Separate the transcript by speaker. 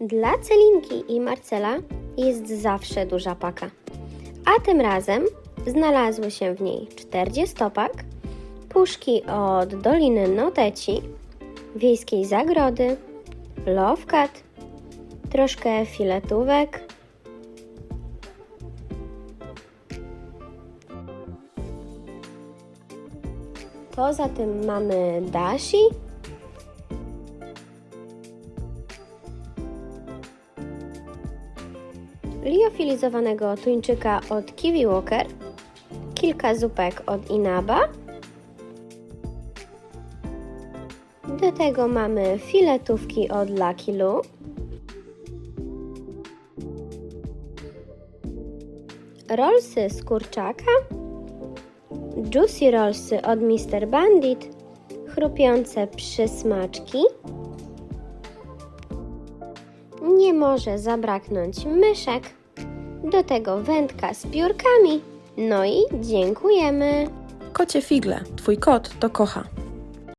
Speaker 1: Dla Celinki i Marcela jest zawsze duża paka. A tym razem znalazły się w niej 40 pak, puszki od Doliny Noteci, Wiejskiej Zagrody, Love Cat, troszkę filetówek, Poza tym mamy dashi, liofilizowanego tuńczyka od Kiwi Walker, kilka zupek od Inaba. Do tego mamy filetówki od Lucky Lu. Rollsy z kurczaka. Juicy Rollsy od Mr. Bandit. Chrupiące przysmaczki. Nie może zabraknąć myszek. Do tego wędka z piórkami. No i dziękujemy.
Speaker 2: Kocie figle, twój kot to kocha.